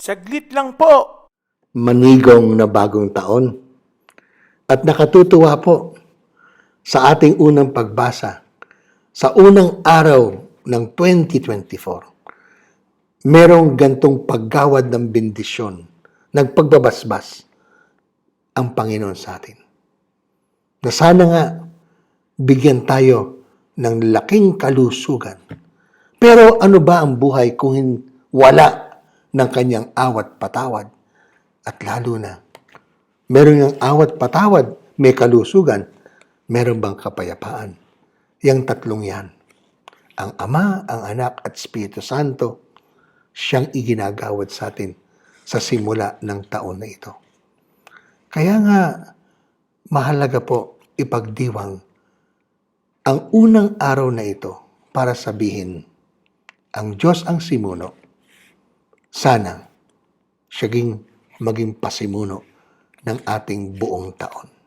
Saglit lang po. manigong na bagong taon. At nakatutuwa po sa ating unang pagbasa sa unang araw ng 2024. Merong gantong paggawad ng bendisyon, nagpagbabasbas ang Panginoon sa atin. Na sana nga bigyan tayo ng laking kalusugan. Pero ano ba ang buhay kung wala ng kanyang awat patawad? At lalo na, meron ng awat patawad, may kalusugan, meron bang kapayapaan? Yang tatlong yan. Ang Ama, ang Anak at Espiritu Santo, siyang iginagawad sa atin sa simula ng taon na ito. Kaya nga, mahalaga po ipagdiwang ang unang araw na ito para sabihin, ang Diyos ang simuno, sana siyaging maging pasimuno ng ating buong taon.